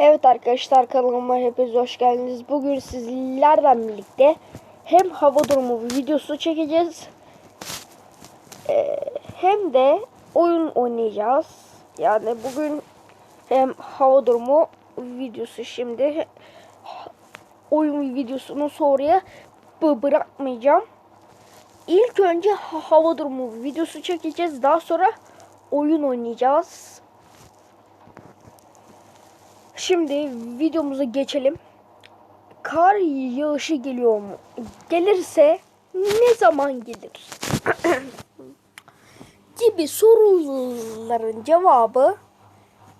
Evet arkadaşlar kanalıma hepiniz hoş geldiniz. Bugün sizlerden birlikte hem hava durumu videosu çekeceğiz. Ee, hem de oyun oynayacağız. Yani bugün hem hava durumu videosu şimdi oyun videosunu sonraya bı- bırakmayacağım. İlk önce ha- hava durumu videosu çekeceğiz. Daha sonra oyun oynayacağız. Şimdi videomuza geçelim. Kar yağışı geliyor mu? Gelirse ne zaman gelir? gibi soruların cevabı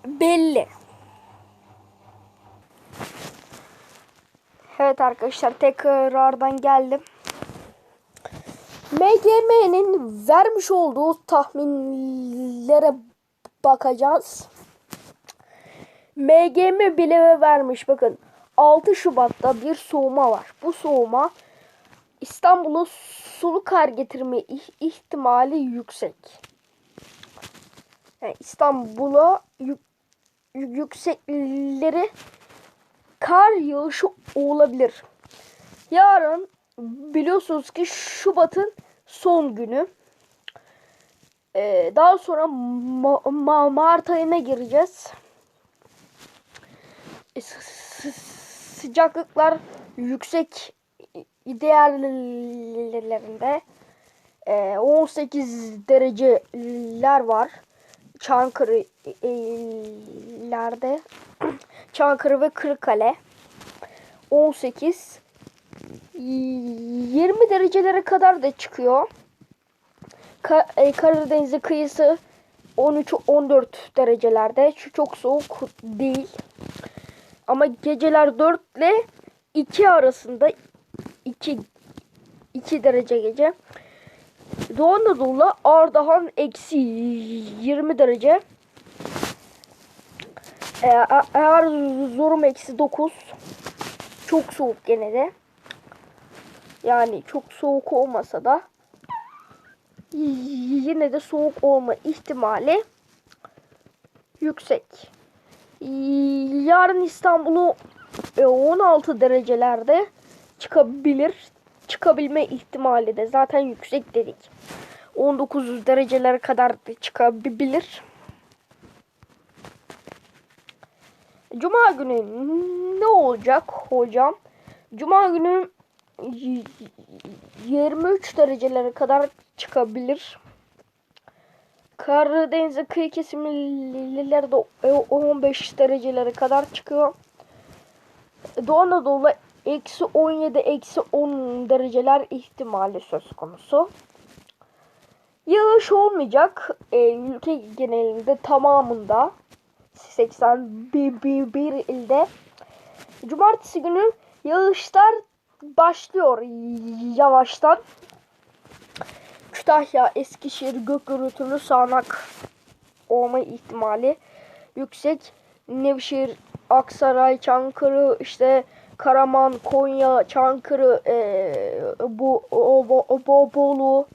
belli. Evet arkadaşlar tekrardan geldim. MGM'nin vermiş olduğu tahminlere bakacağız. MGM bile vermiş bakın. 6 Şubat'ta bir soğuma var. Bu soğuma İstanbul'a sulu kar getirme ih- ihtimali yüksek. Yani İstanbul'a yük- yük- yüksekleri kar yağışı olabilir. Yarın biliyorsunuz ki Şubat'ın son günü. Ee, daha sonra Ma- Ma- Mart ayına gireceğiz. E, sı- sı- sıcaklıklar yüksek değerlerinde e, 18 dereceler var. Çankırı'lerde Çankırı ve Kırıkkale 18 20 derecelere kadar da çıkıyor. Ka e, kıyısı 13-14 derecelerde. Çok soğuk değil. Ama geceler 4 ile 2 arasında 2 2 derece gece. Doğu Anadolu'da Ardahan eksi 20 derece. Ee, Erzurum eksi 9. Çok soğuk gene de. Yani çok soğuk olmasa da yine de soğuk olma ihtimali yüksek. Yarın İstanbul'u e, 16 derecelerde çıkabilir. Çıkabilme ihtimali de zaten yüksek dedik. 19 derecelere kadar da çıkabilir. Cuma günü ne olacak hocam? Cuma günü y- 23 derecelere kadar çıkabilir. Karadeniz kıyı kesimlerde 15 derecelere kadar çıkıyor. Doğu Anadolu'da eksi 17 eksi 10 dereceler ihtimali söz konusu. Yağış olmayacak. E, ülke genelinde tamamında 81 ilde. Cumartesi günü yağışlar başlıyor yavaştan. Kütahya, Eskişehir, gök gürültülü sağanak olma ihtimali yüksek. Nevşehir, Aksaray, Çankırı, işte Karaman, Konya, Çankırı, e, bu o, o, o, Bo- Bolu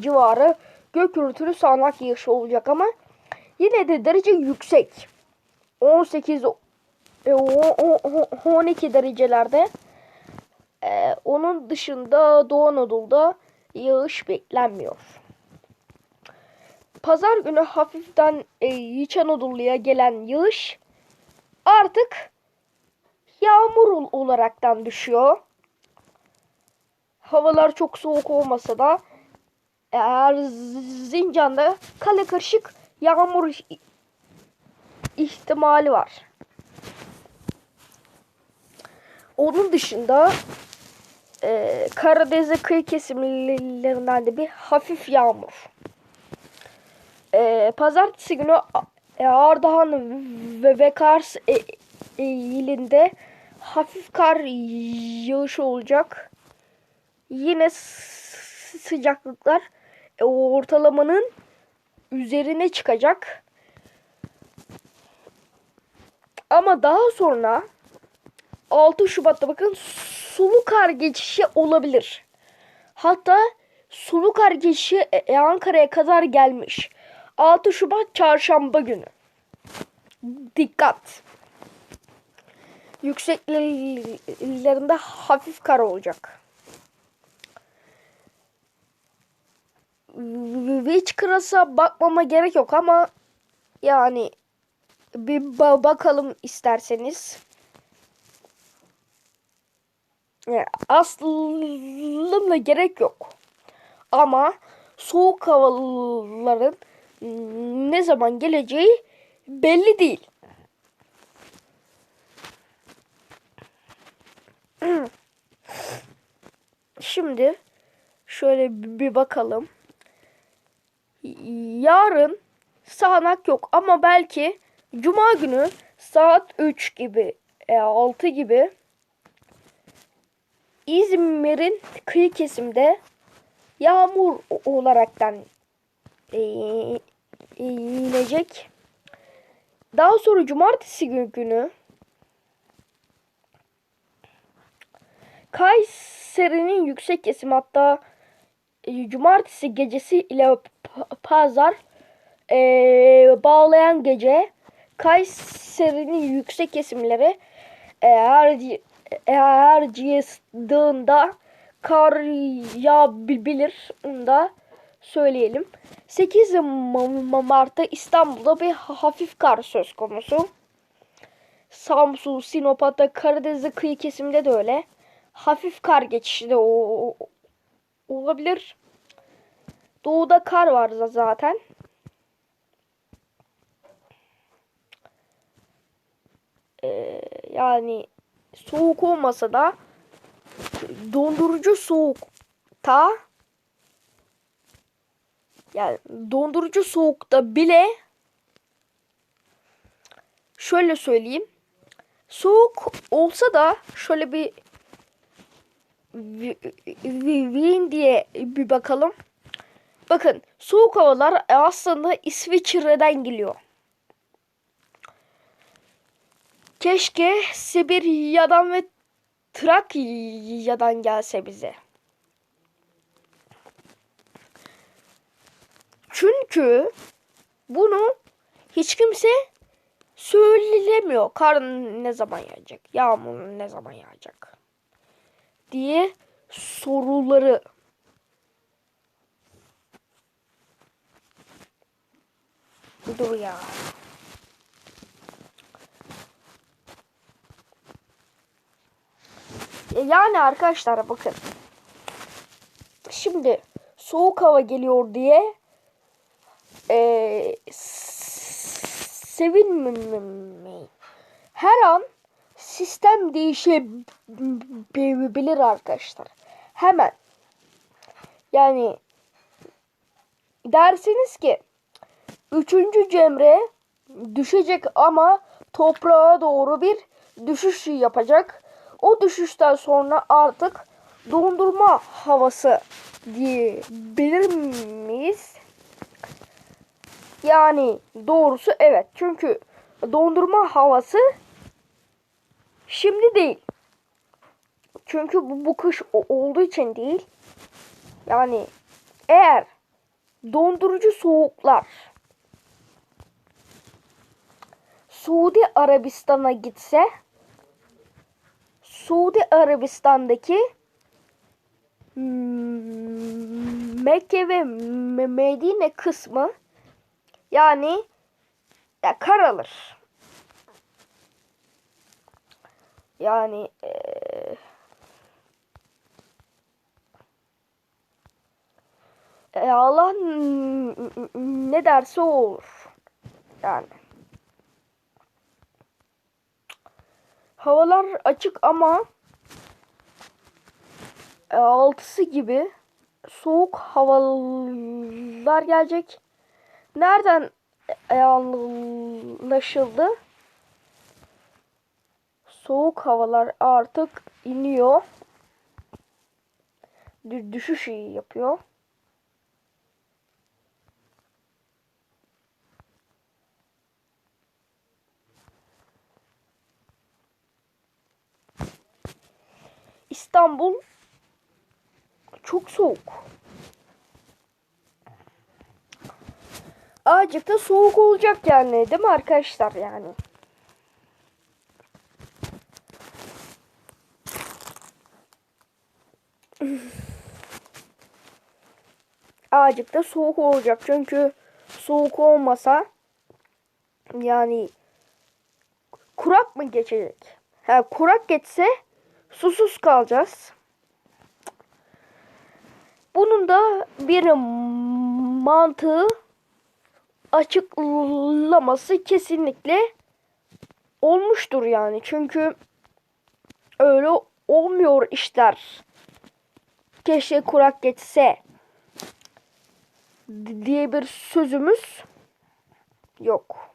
civarı gök gürültülü sağanak yağış olacak ama yine de derece yüksek. 18 e, o- o- o- 12 derecelerde. E, onun dışında Doğu Anadolu'da yağış beklenmiyor. Pazar günü hafiften e, İç Anadolu'ya gelen yağış artık yağmur ol- olaraktan düşüyor. Havalar çok soğuk olmasa da Erzincan'da kale karışık yağmur ihtimali var. Onun dışında e, Karadeniz kıyı kesimlerinden de bir hafif yağmur. E, Pazartesi günü e, Ardahan ve, ve Kars e, e, ilinde hafif kar yağışı olacak. Yine sıcaklıklar e, ortalamanın üzerine çıkacak. Ama daha sonra 6 Şubat'ta bakın sulu kar geçişi olabilir. Hatta sulu kar geçişi e, e, Ankara'ya kadar gelmiş. 6 Şubat çarşamba günü. Dikkat. yüksekliklerinde hafif kar olacak. Hiç kırasa bakmama gerek yok ama yani bir ba- bakalım isterseniz. Yani aslında gerek yok. Ama soğuk havaların ne zaman geleceği belli değil. Şimdi şöyle bir bakalım. Yarın sağanak yok ama belki cuma günü saat 3 gibi e, 6 gibi İzmir'in kıyı kesimde yağmur olaraktan e, inecek. Daha sonra cumartesi günü, Kayseri'nin yüksek kesim hatta e, cumartesi gecesi ile pa- pazar e, bağlayan gece Kayseri'nin yüksek kesimleri e, Erciyes Dağı'nda kar yağabilir. Onu da söyleyelim. 8 Ma- Mart'ta İstanbul'da bir hafif kar söz konusu. Samsun, Sinop hatta Karadeniz'de kıyı kesiminde de öyle. Hafif kar geçişi de o, olabilir. Doğuda kar var za- zaten. Ee, yani soğuk olmasa da dondurucu soğukta yani dondurucu soğukta bile şöyle söyleyeyim. Soğuk olsa da şöyle bir Wien diye bir bakalım. Bakın soğuk havalar aslında İsviçre'den geliyor. Keşke Sibirya'dan ve Trakya'dan gelse bize. Çünkü bunu hiç kimse söylemiyor. Kar ne zaman yağacak? Yağmur ne zaman yağacak? Diye soruları. Dur ya. E, Yani arkadaşlar bakın. Şimdi soğuk hava geliyor diye e, sevinmeyin. Her an sistem değişebilir arkadaşlar. Hemen. Yani dersiniz ki üçüncü Cemre düşecek ama toprağa doğru bir düşüş yapacak. O düşüşten sonra artık dondurma havası diyebilir miyiz? Yani doğrusu evet. Çünkü dondurma havası şimdi değil. Çünkü bu, bu kış olduğu için değil. Yani eğer dondurucu soğuklar Suudi Arabistan'a gitse Suudi Arabistan'daki hmm, Mekke ve Me- Medine kısmı yani ya kar alır. Yani eee, e, Allah ne derse olur. Yani. Havalar açık ama e, altısı gibi soğuk havalar gelecek. Nereden e, anlaşıldı? Soğuk havalar artık iniyor. Dü- Düşüş yapıyor. İstanbul çok soğuk. Azıcık da soğuk olacak yani değil mi arkadaşlar yani. Azıcık da soğuk olacak çünkü soğuk olmasa yani kurak mı geçecek? Ha kurak geçse susuz kalacağız. Bunun da bir mantığı açıklaması kesinlikle olmuştur yani. Çünkü öyle olmuyor işler. Keşke kurak geçse diye bir sözümüz yok.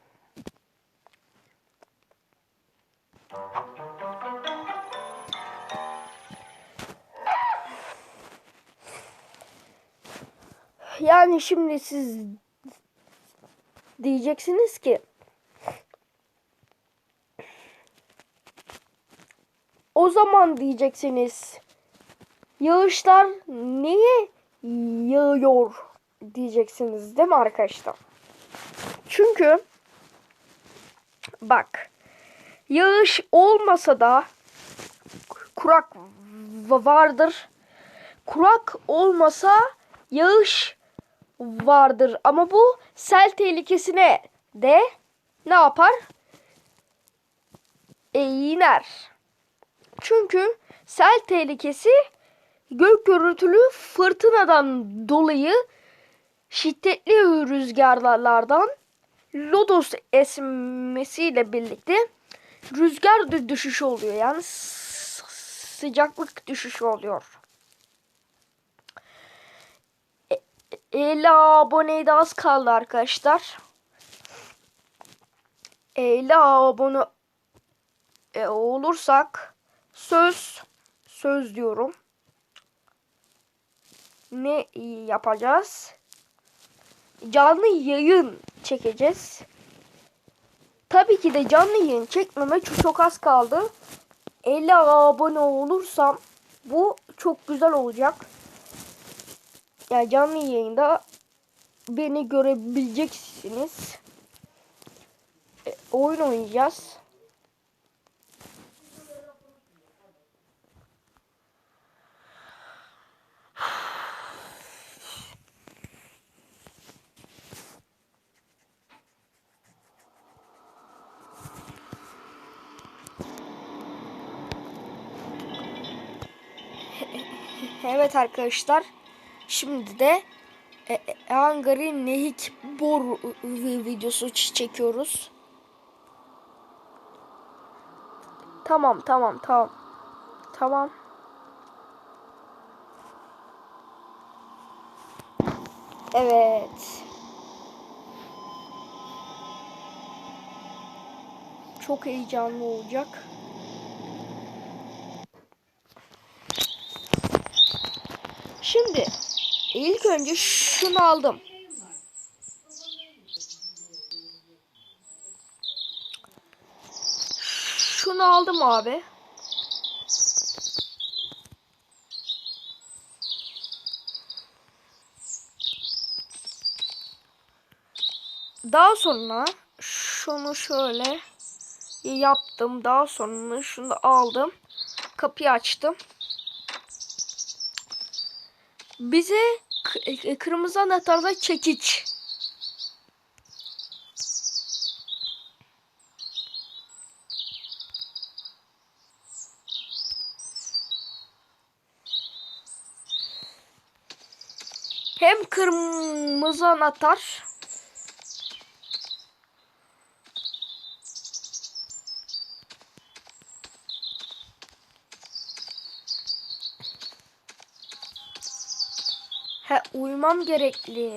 Yani şimdi siz diyeceksiniz ki o zaman diyeceksiniz yağışlar niye yağıyor diyeceksiniz değil mi arkadaşlar? Çünkü bak yağış olmasa da kurak vardır. Kurak olmasa yağış vardır. Ama bu sel tehlikesine de ne yapar? E, iner. Çünkü sel tehlikesi gök gürültülü fırtınadan dolayı şiddetli rüzgarlardan lodos esmesiyle birlikte rüzgar düşüşü oluyor. Yani sıcaklık düşüşü oluyor. 50 aboneye de az kaldı arkadaşlar. 50 abone e, olursak söz söz diyorum. Ne yapacağız? Canlı yayın çekeceğiz. Tabii ki de canlı yayın çekmeme çok, çok az kaldı. 50 abone olursam bu çok güzel olacak. Yani canlı yayında beni görebileceksiniz. E, oyun oynayacağız. Evet arkadaşlar. Şimdi de e, e, Hungary Nehik Bor videosu çekiyoruz. Tamam tamam tamam. Tamam. Evet. Çok heyecanlı olacak. Şimdi ilk önce şunu aldım. Şunu aldım abi. Daha sonra şunu şöyle yaptım. Daha sonra şunu da aldım. Kapıyı açtım. Bize kırmızı anahtarda çekiç. Hem kırmızı anahtar He uyumam gerekli.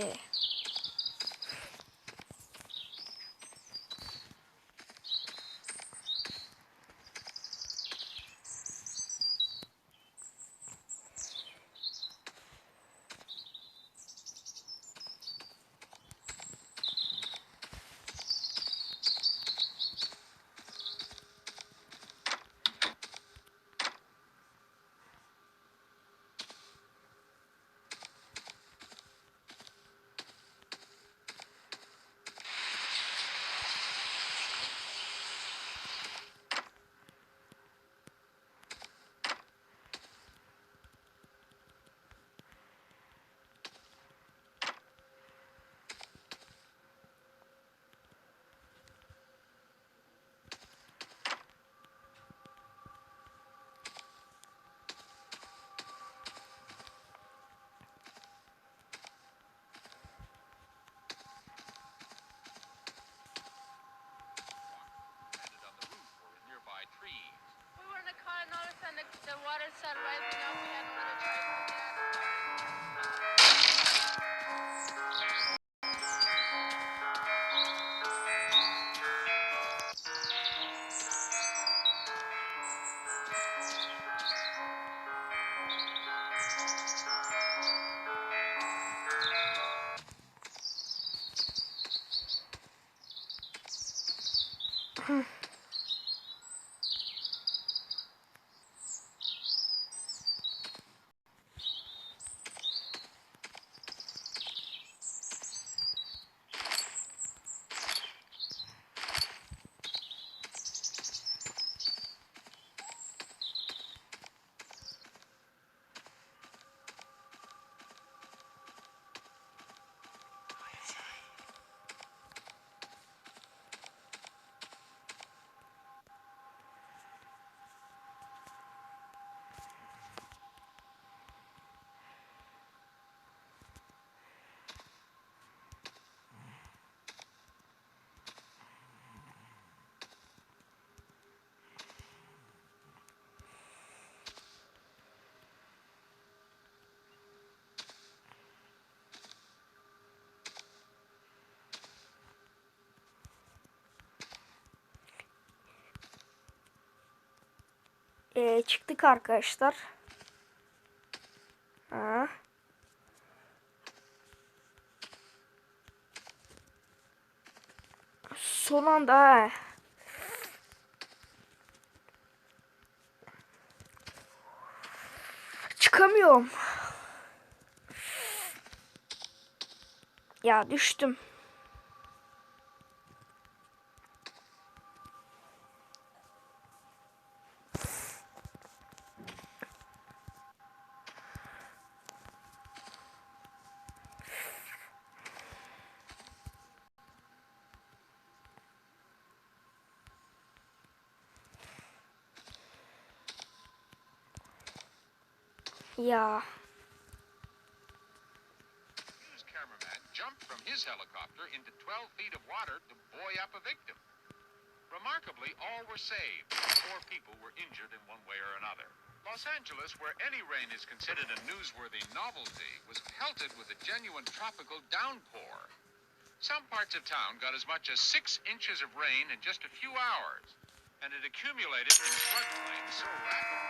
Ee, çıktık arkadaşlar. Ha. Son anda. Çıkamıyorum. Ya düştüm. Ya. News cameraman jumped from his helicopter into 12 feet of water to buoy up a victim. Remarkably, all were saved. Four people were injured in one way or another. Los Angeles, where any rain is considered a newsworthy novelty, was pelted with a genuine tropical downpour. Some parts of town got as much as six inches of rain in just a few hours, and it accumulated in floodplains so rapidly.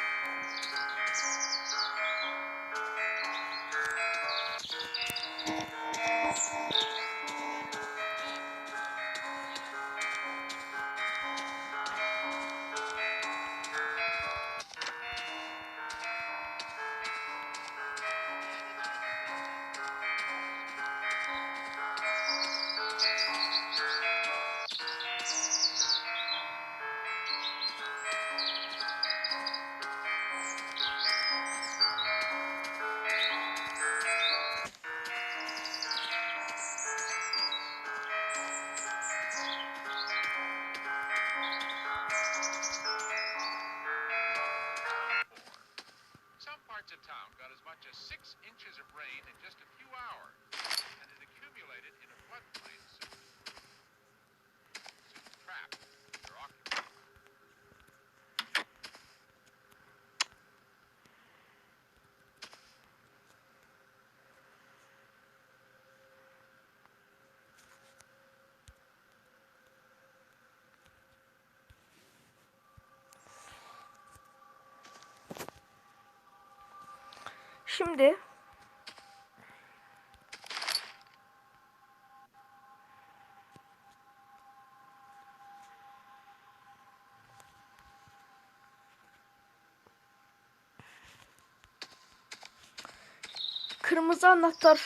Şimdi. Kırmızı anahtar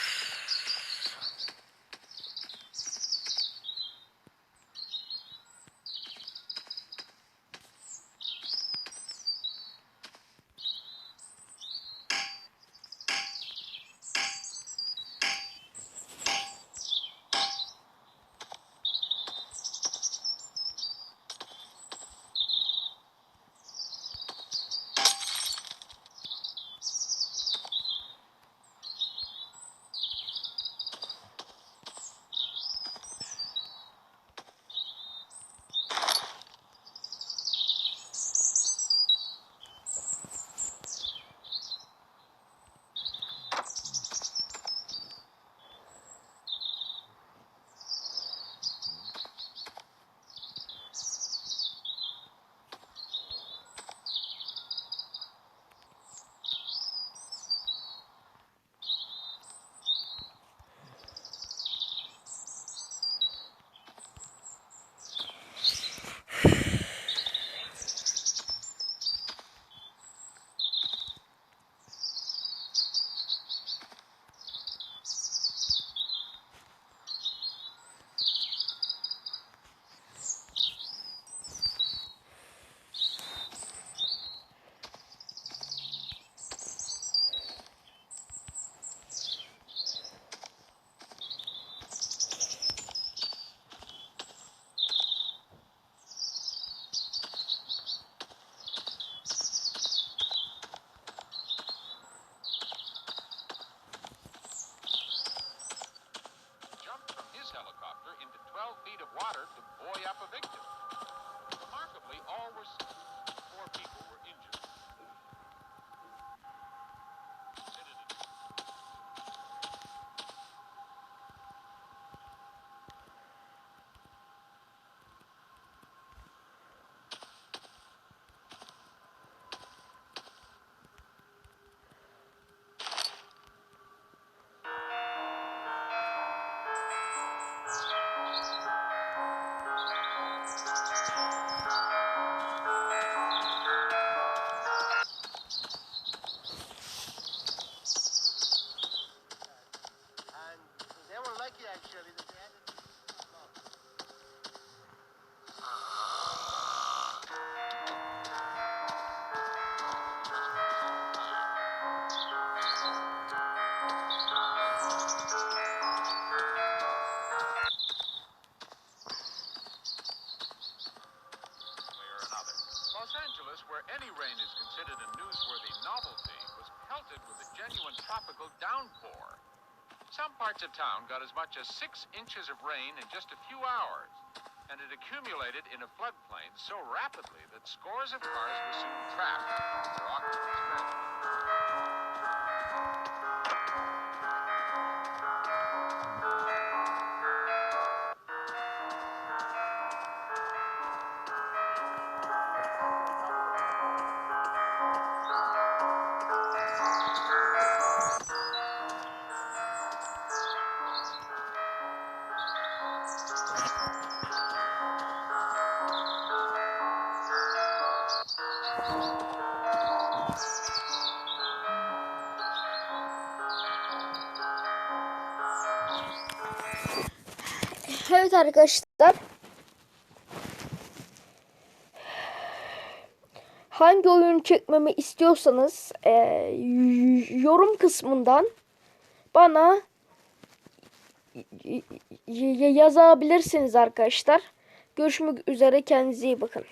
parts of town got as much as six inches of rain in just a few hours, and it accumulated in a floodplain so rapidly that scores of cars were soon trapped, arkadaşlar. Hangi oyun çekmemi istiyorsanız e, yorum kısmından bana yazabilirsiniz arkadaşlar. Görüşmek üzere kendinize iyi bakın.